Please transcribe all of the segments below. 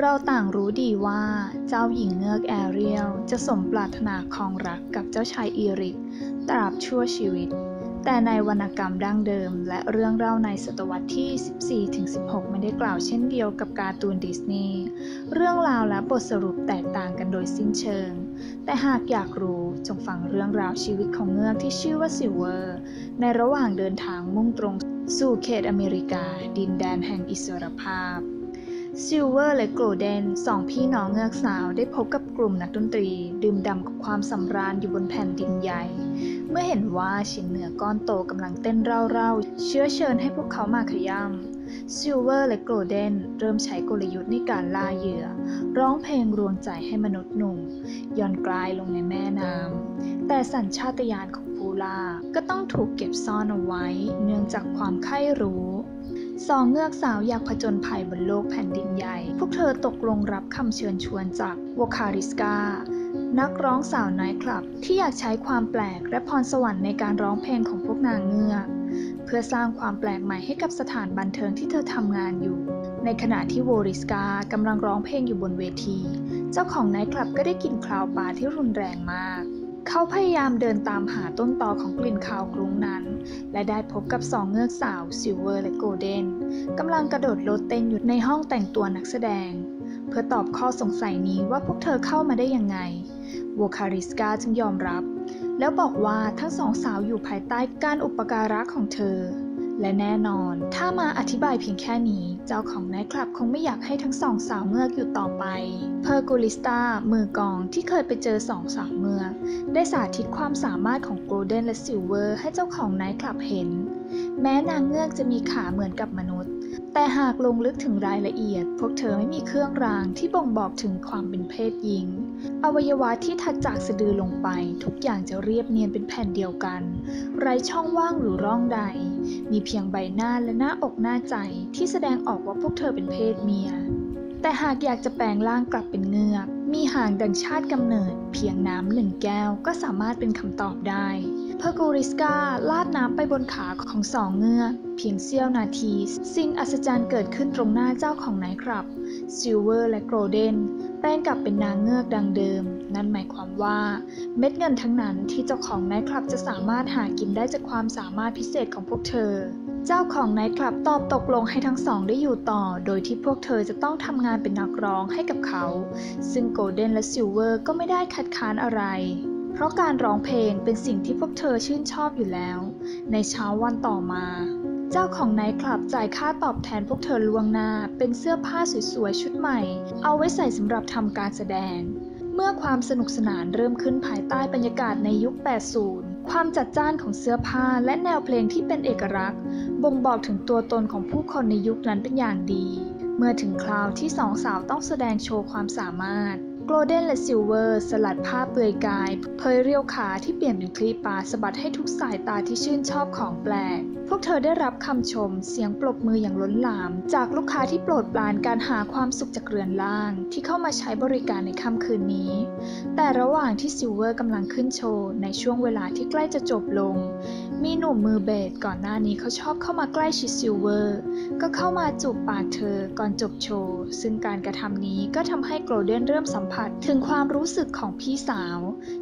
เราต่างรู้ดีว่าเจ้าหญิงเงือกแอเรียลจะสมปรารถนาครองรักกับเจ้าชายอีริก ตราบชั่วชีวิต แต่ในวรรณกรรมดั้งเดิม และเรื่องเล่าในศตวรรษที่ 14-16 ไม่ได้กล่าวเช่นเดียวกับการ์ตูนดิสนีย์ เรื่องราวและบทสรุปแตกต่างกันโดยสิ้นเชิง แต่หากอยากรู้จงฟังเรื่องราวชีวิตของเงือกที่ชื่อว่าซิเวอร์ ในระหว่างเดินทางมุ่งตรงสู่เขตอเมริกา ดินแดนแห่งอิสรภาพ ซิลเวอร์และโกลเดนสองพี่น้องเงือกสาวได้พบกับกลุ่มนักดนตรี ดื่มด่ำกับความสำราญอยู่บนแผ่นดินใหญ่ เมื่อเห็นว่าชิ้นเนื้อก้อนโตกำลังเต้นเร่าๆ เชื้อเชิญให้พวกเขามาขย้ำซิลเวอร์และโกลเดนเริ่มใช้กลยุทธ์ในการล่าเหยื่อ ร้องเพลงรวงใจให้มนุษย์หนุ่มย่อนกลายลงในแม่น้ำแต่สัญชาตญาณของผู้ล่าก็ต้องถูกเก็บซ่อนเอาไว้ เนื่องจากความใคร่รู้ สองเงือกสาวอยากผจญภัยบนโลกแผ่นดินใหญ่ พวกเธอตกลงรับคำเชิญชวนจากวคาริสกา นักร้องสาวไนท์คลับ ที่อยากใช้ความแปลกและพรสวรรค์ในการร้องเพลงของพวกนางเงือก เพื่อสร้างความแปลกใหม่ให้กับสถานบันเทิงที่เธอทำงานอยู่ ในขณะที่โวริสกากำลังร้องเพลงอยู่บนเวที เจ้าของไนท์คลับก็ได้กลิ่นคลาวปลาที่รุนแรงมาก เขาพยายามเดินตามหาต้นตอของกลิ่นคาวกรุ้งนั้น และได้พบกับสองเงือกสาวซิลเวอร์และโกลเด้นกำลังกระโดดโลดเต้นอยู่ในห้องแต่งตัวนักแสดง เพื่อตอบข้อสงสัยนี้ว่าพวกเธอเข้ามาได้ยังไงโวคาริสกาจึงยอมรับ แล้วบอกว่าทั้งสองสาวอยู่ภายใต้การอุปการะของเธอ และแน่นอน ถ้ามาอธิบายเพียงแค่นี้ เจ้าของไนท์คลับคงไม่อยากให้ทั้งสองสาวเมือกอยู่ต่อไป เพอร์กูลิสตามือกองที่เคยไปเจอสองสาวเมือก ได้สาธิตความสามารถของโกลเด้นและซิลเวอร์ให้เจ้าของไนท์คลับเห็น แม้นางเงือกจะมีขาเหมือนกับมนุษย์ แต่หากลงลึกถึงรายละเอียด พวกเธอไม่มีเครื่องรางที่บ่งบอกถึงความเป็นเพศหญิง อวัยวะที่ถัดจากสะดือลงไป ทุกอย่างจะเรียบเนียนเป็นแผ่นเดียวกัน ไร้ช่องว่างหรือร่องใด มีเพียงใบหน้าและหน้าอกหน้าใจที่แสดงออกว่าพวกเธอเป็นเพศเมีย แต่หากอยากจะแปลงร่างกลับเป็นเงือก มีหางดังชาติกำเนิด เพียงน้ำหนึ่งแก้วก็สามารถเป็นคำตอบได้เพอร์กูริสกาลาดน้ำไปบนขาของสองเงือก เพียงเสี้ยวนาที สิ่งอัศจรรย์เกิดขึ้นตรงหน้าเจ้าของนท์ครับซิลเวอร์และโกลเด้นแปลงกลับเป็นนางเงือกดังเดิม นั่นหมายความว่า เม็ดเงินทั้งนั้นที่เจ้าของไนท์คลับจะสามารถหากินได้จากความสามารถพิเศษของพวกเธอ เจ้าของไนท์คลับตอบตกลงให้ทั้งสองได้อยู่ต่อ โดยที่พวกเธอจะต้องทำงานเป็นนักร้องให้กับเขา ซึ่งโกลเด้นและซิลเวอร์ก็ไม่ได้คัดค้านอะไรเพราะการร้องเพลงเป็นสิ่งที่พวกเธอชื่นชอบอยู่แล้ว ในเช้าวันต่อมา เจ้าของไนท์คลับจ่ายค่าตอบแทนพวกเธอล่วงหน้า เป็นเสื้อผ้าสวยๆชุดใหม่ เอาไว้ใส่สำหรับทำการแสดง เมื่อความสนุกสนานเริ่มขึ้นภายใต้บรรยากาศในยุค 80 ความจัดจ้านของเสื้อผ้าและแนวเพลงที่เป็นเอกลักษณ์ บ่งบอกถึงตัวตนของผู้คนในยุคนั้นเป็นอย่างดี เมื่อถึงคราวที่สองสาวต้องแสดงโชว์ความสามารถโกลเด้นและซิลเวอร์สลัดผ้าเปลือยกาย เผยเรียวขาที่เปลี่ยนเป็นคลีปปาสะบัดให้ทุกสายตาที่ชื่นชอบของแปลก วกเธอได้รับคำชมเสียงปรบมืออย่างล้นหลาม จากลูกค้าที่โปรดปรานการหาความสุขจากเรือนล่าง ที่เข้ามาใช้บริการในค่ำคืนนี้ แต่ระหว่างที่ซิลเวอร์กำลังขึ้นโชว์ ในช่วงเวลาที่ใกล้จะจบลง มีหนุ่มมือเบสก่อนหน้านี้เขาชอบเข้ามาใกล้ชิดซิลเวอร์ ก็เข้ามาจูบปากเธอก่อนจบโชว์ ซึ่งการกระทำนี้ก็ทำให้โกลเด้นเริ่มสัมผัสถึงความรู้สึกของพี่สาว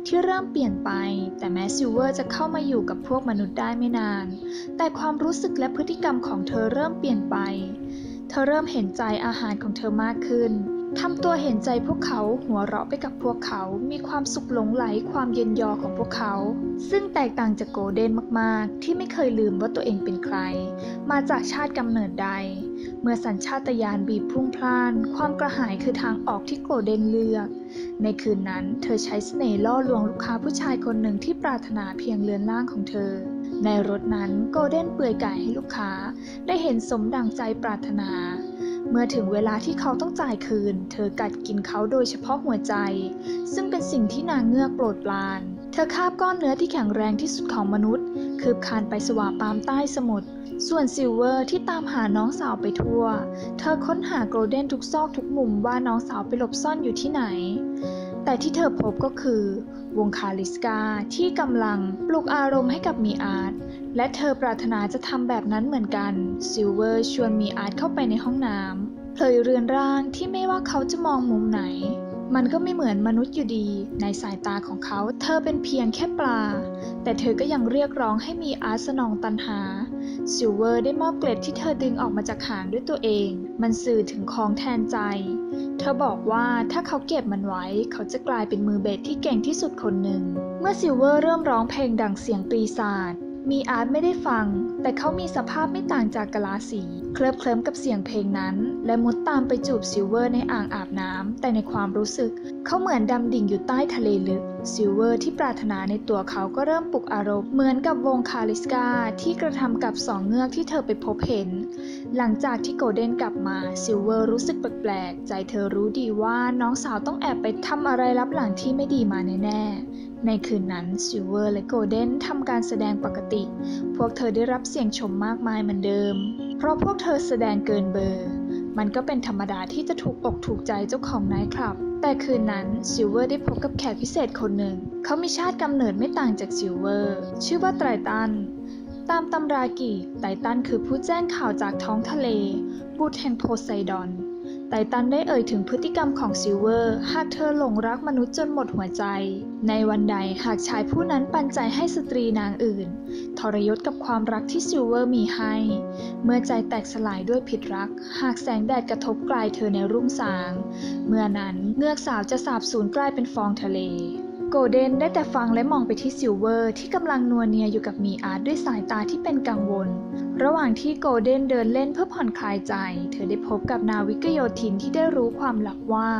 ที่เริ่มเปลี่ยนไป แต่แม้ซิลเวอร์จะเข้ามาอยู่กับพวกมนุษย์ได้ไม่นาน แต่ความรู้สึกและพฤติกรรมของเธอเริ่มเปลี่ยนไป เธอเริ่มเห็นใจอาหารของเธอมากขึ้นทำตัวเห็นใจพวกเขาหัวเราะไปกับพวกเขา มีความสุขหลงไหลความเย็นยอของพวกเขา ซึ่งแตกต่างจากโกลเด้นมากๆ ที่ไม่เคยลืมว่าตัวเองเป็นใคร มาจากชาติกำเนิดใด เมื่อสัญชาตญาณบีบพุ่งพล่าน ความกระหายคือทางออกที่โกลเด้นเลือก ในคืนนั้น เธอใช้เสน่ห์ล่อลวงลูกค้าผู้ชายคนหนึ่งที่ปรารถนาเพียงเลือนล่างของเธอ ในรถนั้นโกลเด้นเปลือยไกายให้ลูกค้า ได้เห็นสมดังใจปรารถนา เมื่อถึงเวลาที่เขาต้องจ่ายคืน เธอกัดกินเขาโดยเฉพาะหัวใจ ซึ่งเป็นสิ่งที่นางเงือกโปรดปราน เธอคาบก้อนเนื้อที่แข็งแรงที่สุดของมนุษย์ คืบคานไปสว่าปามใต้สมุทรส่วนซิลเวอร์ที่ตามหาน้องสาวไปทั่ว เธอค้นหาโกลเด้นทุกซอกทุกมุมว่าน้องสาวไปหลบซ่อนอยู่ที่ไหน แต่ที่เธอพบก็คือ วงคาลิสกาที่กำลังปลุกอารมณ์ให้กับมีอาร์ตและเธอปรารถนาจะทำแบบนั้นเหมือนกันซิลเวอร์ชวนมีอาร์ตเข้าไปในห้องน้ำเผยเรือนร่างที่ไม่ว่าเขาจะมองมุมไหน มันก็ไม่เหมือนมนุษย์อยู่ดี ในสายตาของเขา เธอเป็นเพียงแค่ปลา แต่เธอก็ยังเรียกร้องให้มีอาร์ตสนองตันหา ซิลเวอร์ได้มอบเกล็ดที่เธอดึงออกมาจากหางด้วยตัวเอง มันสื่อถึงของแทนใจ เธอบอกว่าถ้าเขาเก็บมันไว้ เขาจะกลายเป็นมือเบสที่เก่งที่สุดคนหนึ่ง เมื่อซิลเวอร์เริ่มร้องเพลงดังเสียงปีศาจ มีอาร์ตไม่ได้ฟัง แต่เขามีสภาพไม่ต่างจากกะลาสี เคลิบเคลิ้มกับเสียงเพลงนั้น และมุดตามไปจูบซิลเวอร์ในอ่างอาบน้ำแต่ในความรู้สึก เขาเหมือนดำดิ่งอยู่ใต้ทะเลลึก ซิลเวอร์ที่ปรารถนาในตัวเขาก็เริ่มปลุกอารมณ์เหมือนกับวงคาลิสกาที่กระทำกับสองเงือกที่เธอไปพบเห็น หลังจากที่โกลเด้นกลับมาซิลเวอร์รู้สึกแปลกๆใจเธอรู้ดีว่าน้องสาวต้องแอบไปทำอะไรลับหลังที่ไม่ดีมาแน่ๆ ในคืนนั้นซิลเวอร์และโกลเด้นทำการแสดงปกติ พวกเธอได้รับเสียงชมมากมายเหมือนเดิม เพราะพวกเธอแสดงเกินเบอร์ มันก็เป็นธรรมดาที่จะถูกอกถูกใจเจ้าของไนท์คลับ แต่คืนนั้นซิลเวอร์ได้พบกับแขกพิเศษคนหนึ่ง เขามีชาติกำเนิดไม่ต่างจากซิลเวอร์ ชื่อว่าไตรตัน ตามตำรากีกไททันคือผู้แจ้งข่าวจากท้องทะเล บุตรแห่งโพไซดอน ไตตันได้เอ่ยถึงพฤติกรรมของซิลเวอร์ หากเธอหลงรักมนุษย์จนหมดหัวใจ ในวันใดหากชายผู้นั้นปันใจให้สตรีนางอื่น ทรยศกับความรักที่ซิลเวอร์มีให้ เมื่อใจแตกสลายด้วยผิดรัก หากแสงแดดกระทบกลายเธอในรุ่งสาง เมื่อนั้นเงือกสาวจะสาบสูญกลายเป็นฟองทะเล โกลเด้นได้แต่ฟังและมองไปที่ซิลเวอร์ที่กำลังนัวเนียอยู่กับมีอาร์ตด้วยสายตาที่เป็นกังวล ระหว่างที่โกลเด้นเดินเล่นเพื่อผ่อนคลายใจ เธอได้พบกับนาวิกโยธินที่ได้รู้ความลับว่า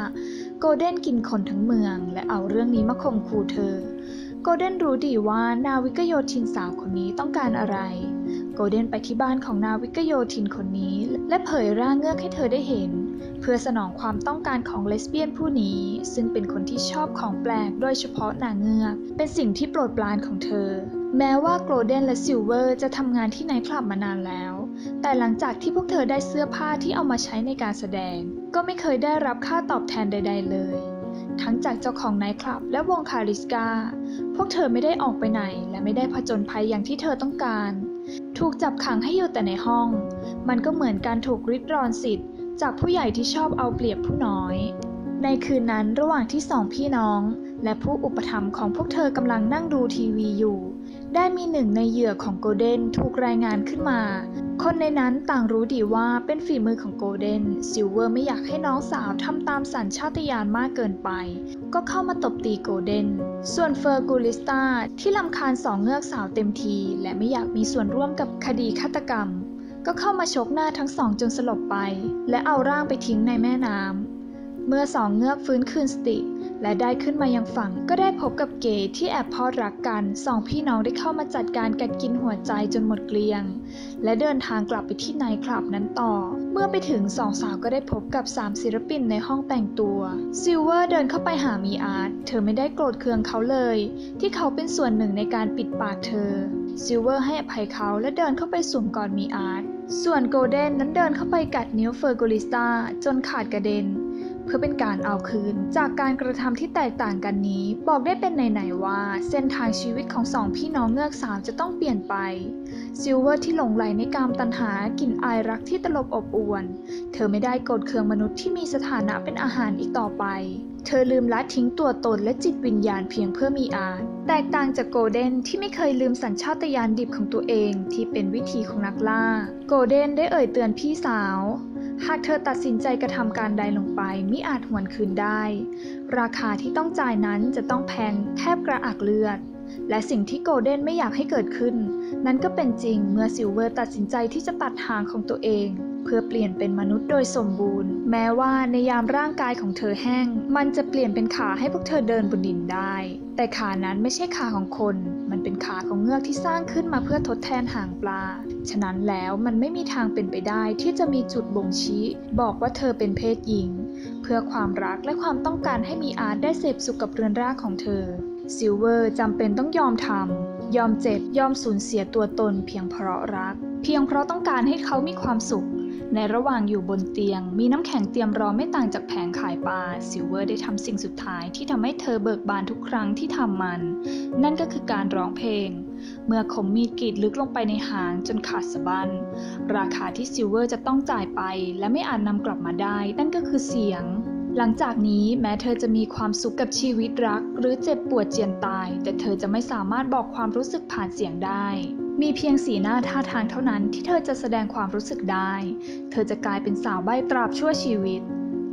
โกลเด้นกินคนทั้งเมือง และเอาเรื่องนี้มาข่มขู่เธอ โกลเด้นรู้ดีว่านาวิกโยธินสาวคนนี้ต้องการอะไร โกลเด้นไปที่บ้านของนาวิกโยธินคนนี้ และเผยร่างเงือกให้เธอได้เห็น เพื่อสนองความต้องการของเลสเบี้ยนผู้นี้ ซึ่งเป็นคนที่ชอบของแปลกโดยเฉพาะนางเงือก เป็นสิ่งที่โปรดปรานของเธอ แม้ว่าโกลเด้นและซิลเวอร์จะทำงานที่ไนท์คลับมานานแล้ว แต่หลังจากที่พวกเธอได้เสื้อผ้าที่เอามาใช้ในการแสดง ก็ไม่เคยได้รับค่าตอบแทนใด ๆ เลย ทั้งจากเจ้าของไนท์คลับและวงคาริสกาพวกเธอไม่ได้ออกไปไหนและไม่ได้ผจญภัยอย่างที่เธอต้องการ ถูกจับขังให้อยู่แต่ในห้อง มันก็เหมือนการถูกริดรอนสิทธิ์ จากผู้ใหญ่ที่ชอบเอาเปรียบผู้น้อย ในคืนนั้นระหว่างที่สองพี่น้อง และผู้อุปถัมภ์ของพวกเธอกำลังนั่งดูทีวีอยู่ ได้มีหนึ่งในเหยื่อของโกลเด้นถูกรายงานขึ้นมา คนในนั้นต่างรู้ดีว่าเป็นฝีมือของโกลเด้นซิลเวอร์ไม่อยากให้น้องสาวทำตามสัญชาตญาณมากเกินไป ก็เข้ามาตบตีโกลเด้น ส่วนเฟอร์กูลิสตาที่ลำคาญสองเงือกสาวเต็มที และไม่อยากมีส่วนร่วมกับคดีฆาตกรรม ก็เข้ามาชกหน้าทั้งสองจนสลบไป และเอาร่างไปทิ้งในแม่น้ำเมื่อสองเงือกฟื้นคืนสติ และได้ขึ้นมายังฝั่งก็ได้พบกับเกย์ที่แอบพอรักกันสองพี่น้องได้เข้ามาจัดการกัดกินหัวใจจนหมดเกลี้ยง และเดินทางกลับไปที่ไนท์คลับนั้นต่อ เมื่อไปถึงสองสาวก็ได้พบกับสามศิลปินในห้องแต่งตัว ซิลเวอร์เดินเข้าไปหามีอาร์ตเธอไม่ได้โกรธเคืองเขาเลย ที่เขาเป็นส่วนหนึ่งในการปิดปากเธอ ซิลเวอร์ให้อภัยเขาและเดินเข้าไปสวมกอดมีอาร์ตส่วนโกลเด้นนั้นเดินเข้าไปกัดนิ้วเฟอร์กูลิสตาจนขาดกระเด็น พื่อเป็นการเอาคืน จากการกระทำที่แตกต่างกันนี้ บอกได้เป็นไหนๆว่า เส้นทางชีวิตของสองพี่น้องเงือกสาวจะต้องเปลี่ยนไปซิลเวอร์ที่หลงไหลในกามตันหากลิ่นอายรักที่ตลบอบอวน เธอไม่ได้โกรธเคืองมนุษย์ที่มีสถานะเป็นอาหารอีกต่อไป เธอลืมละทิ้งตัวตนและจิตวิญญาณเพียงเพื่อมีอาร์ตแตกต่างจากโกลเด้นที่ไม่เคยลืมสัญชาตญาณดิบของตัวเองที่เป็นวิธีของนักล่า โกลเด้นได้เอ่ยเตือนพี่สาว หากเธอตัดสินใจกระทำการใดลงไปมิอาจหวนคืนได้ ราคาที่ต้องจ่ายนั้นจะต้องแพงแทบกระอักเลือด และสิ่งที่โกลเด้นไม่อยากให้เกิดขึ้น นั้นก็เป็นจริงเมื่อซิลเวอร์ตัดสินใจที่จะตัดหางของตัวเอง เพื่อเปลี่ยนเป็นมนุษย์โดยสมบูรณ์ แม้ว่าในยามร่างกายของเธอแห้ง มันจะเปลี่ยนเป็นขาให้พวกเธอเดินบนดินได้ แต่ขานั้นไม่ใช่ขาของคนมันเป็น ขาของเงือกที่สร้างขึ้นมาเพื่อทดแทนหางปลา ฉะนั้นแล้วมันไม่มีทางเป็นไปได้ที่จะมีจุดบ่งชี้ บอกว่าเธอเป็นเพศหญิง เพื่อความรักและความต้องการให้มีอาร์ตได้เสพสุขกับเรือนร่างของเธอ ซิลเวอร์จำเป็นต้องยอมทำ ยอมเจ็บ ยอมสูญเสียตัวตนเพียงเพราะรัก เพียงเพราะต้องการให้เขามีความสุข ในระหว่างอยู่บนเตียง มีน้ำแข็งเตรียมรอไม่ต่างจากแผงขายปลาซิลเวอร์ได้ทำสิ่งสุดท้ายที่ทำให้เธอเบิกบานทุกครั้งที่ทำมัน นั่นก็คือการร้องเพลง เมื่อคมมีดกรีดลึกลงไปในหางจนขาดสะบั้นราคาที่ซิลเวอร์จะต้องจ่ายไป และไม่อาจนำกลับมาได้ นั่นก็คือเสียงหลังจากนี้แม้เธอจะมีความสุขกับชีวิตรัก หรือเจ็บปวดเจียนตาย แต่เธอจะไม่สามารถบอกความรู้สึกผ่านเสียงได้ มีเพียงสีหน้าท่าทางเท่านั้นที่เธอจะแสดงความรู้สึกได้ เธอจะกลายเป็นสาวใบ้ตราบชั่วชีวิต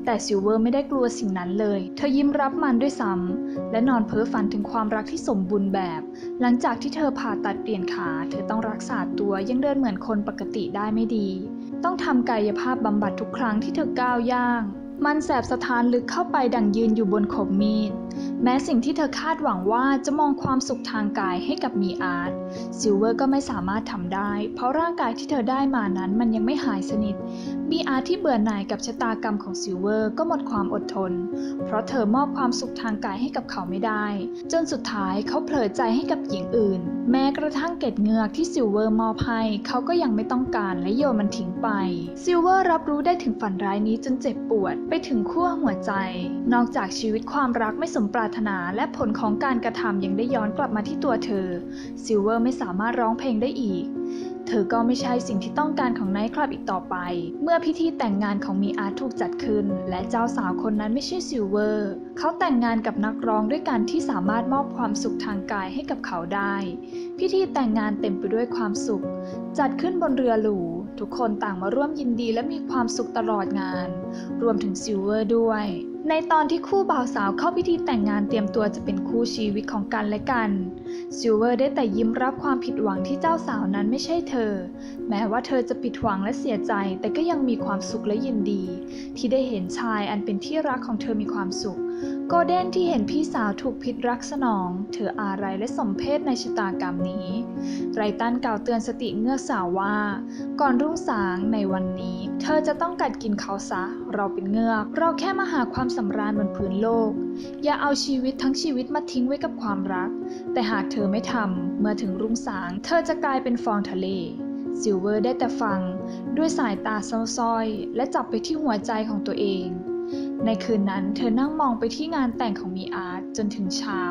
แต่ซิลเวอร์ไม่ได้กลัวสิ่งนั้นเลย เธอยิ้มรับมันด้วยซ้ำ และนอนเพ้อฝันถึงความรักที่สมบูรณ์แบบ หลังจากที่เธอผ่าตัดเปลี่ยนขา เธอต้องรักษาตัวยังเดินเหมือนคนปกติได้ไม่ดี ต้องทำกายภาพบำบัดทุกครั้งที่เธอก้าวย่าง มันแสบสะท้านลึกเข้าไปดังยืนอยู่บนขบมีด แม้สิ่งที่เธอคาดหวังว่าจะมองความสุขทางกายให้กับมีอาร์ตซิลเวอร์ก็ไม่สามารถทำได้ เพราะร่างกายที่เธอได้มานั้นมันยังไม่หายสนิท มีอาร์ตที่เบื่อหน่ายกับชะตากรรมของซิลเวอร์ก็หมดความอดทน เพราะเธอมอบความสุขทางกายให้กับเขาไม่ได้ จนสุดท้ายเขาเผลอใจให้กับหญิงอื่น แม้กระทั่งเกล็ดเงือกที่ซิลเวอร์มอบให้เขาก็ยังไม่ต้องการและโยนมันทิ้งไปซิลเวอร์รับรู้ได้ถึงฝันร้ายนี้จนเจ็บปวดไปถึงขั้วหัวใจ นอกจากชีวิตความรักไม่สมปรารถนาและผลของการกระทำยังได้ย้อนกลับมาที่ตัวเธอ ซิลเวอร์ไม่สามารถร้องเพลงได้อีก เธอก็ไม่ใช่สิ่งที่ต้องการของไนท์คลับอีกต่อไป เมื่อพิธีแต่งงานของมีอาร์ตถูกจัดขึ้น และเจ้าสาวคนนั้นไม่ใช่ซิลเวอร์ เขาแต่งงานกับนักร้องด้วยการที่สามารถมอบความสุขทางกายให้กับเขาได้ พิธีแต่งงานเต็มไปด้วยความสุข จัดขึ้นบนเรือหรู ทุกคนต่างมาร่วมยินดีและมีความสุขตลอดงาน รวมถึงซิลเวอร์ด้วย ในตอนที่คู่บ่าวสาวเข้าพิธีแต่งงานเตรียมตัวจะเป็นคู่ชีวิตของกันและกัน ซิลเวอร์ได้แต่ยิ้มรับความผิดหวังที่เจ้าสาวนั้นไม่ใช่เธอ แม้ว่าเธอจะผิดหวังและเสียใจ แต่ก็ยังมีความสุขและยินดี ที่ได้เห็นชายอันเป็นที่รักของเธอมีความสุข โกเด้นที่เห็นพี่สาวถูกพิษรักสนอง เธออาลัยและสมเพศในชะตากรรมนี้ ไรตันกล่าวเตือนสติเงือกสาวว่า ก่อนรุ่งสางในวันนี้ เธอจะต้องกัดกินเขาซะ เราเป็นเงือก เราแค่มาหาความสำราญบนพื้นโลก อย่าเอาชีวิตทั้งชีวิตมาทิ้งไว้กับความรัก แต่หากเธอไม่ทำเมื่อถึงรุ่งสาง เธอจะกลายเป็นฟองทะเลซิลเวอร์ได้แต่ฟัง ด้วยสายตาเศร้าส้อย และจับไปที่หัวใจของตัวเอง ในคืนนั้นเธอนั่งมองไปที่งานแต่งของมีอาร์ตจนถึงเช้า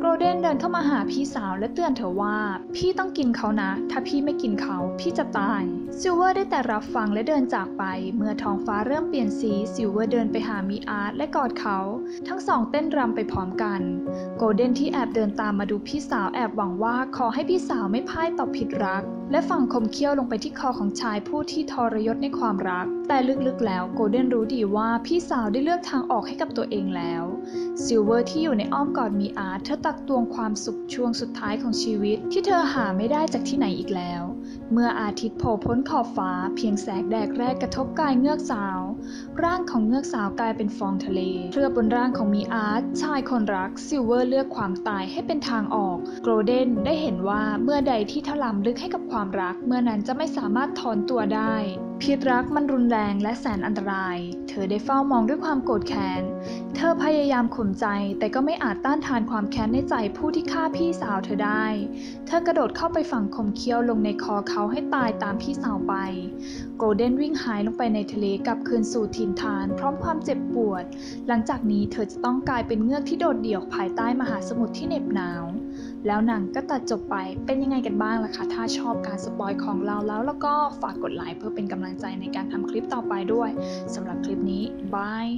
โกลเด้นเดินเข้ามาหาพี่สาวและเตือนเธอว่า พี่ต้องกินเขานะ ถ้าพี่ไม่กินเขาพี่จะตาย ซิลเวอร์ได้แต่รับฟังและเดินจากไป เมื่อท้องฟ้าเริ่มเปลี่ยนสีซิลเวอร์เดินไปหามีอาร์ตและกอดเขา ทั้งสองเต้นรำไปพร้อมกัน โกลเด้นที่แอบเดินตามมาดูพี่สาวแอบหวังว่าขอให้พี่สาวไม่พ่ายต่อผิดรัก และฝังคมเขี้ยวลงไปที่คอของชายผู้ที่ทรยศในความรัก แต่ลึกๆแล้วโกลเด้นรู้ดีว่าพี่สาวได้เลือกทางออกให้กับตัวเองแล้วซิลเวอร์ที่อยู่ในอ้อมกอดมีอาร์ตเธอตักตวงความสุขช่วงสุดท้ายของชีวิต ที่เธอหาไม่ได้จากที่ไหนอีกแล้ว เมื่ออาทิตย์โผล่พ้นขอบฟ้า เพียงแสงแดดแรกกระทบกายเงือกสาว ร่างของเงือกสาวกลายเป็นฟองทะเลเคลือบบนร่างของมีอาร์ตชายคนรักซิลเวอร์เลือกความตายให้เป็นทางออก โกลเด้นได้เห็นว่าเมื่อใดที่ถลำลึกให้กับความรัก เมื่อนั้นจะไม่สามารถถอนตัวได้ พิษรักมันรุนแรงและแสนอันตราย เธอได้เฝ้ามองด้วยความโกรธแค้น เธอพยายามข่มใจแต่ก็ไม่อาจต้านทานความแค้นในใจผู้ที่ฆ่าพี่สาวเธอได้ เธอกระโดดเข้าไปฝังคมเขี้ยวลงในคอเขาให้ตายตามพี่สาวไป โกลเด้นวิ่งหายลงไปในทะเลกลับคืนสู่ถิ่นฐาน พร้อมความเจ็บปวด หลังจากนี้เธอจะต้องกลายเป็นเงือกที่โดดเดี่ยวภายใต้มหาสมุทรที่เหน็บหนาว แล้วหนังก็ตัดจบไปเป็นยังไงกันบ้างล่ะคะถ้าชอบการสปอยของเราแล้วแล้วก็ฝากกดไลค์เพื่อเป็นกำลังใจในการทำคลิปต่อไปด้วยสำหรับคลิปนี้บาย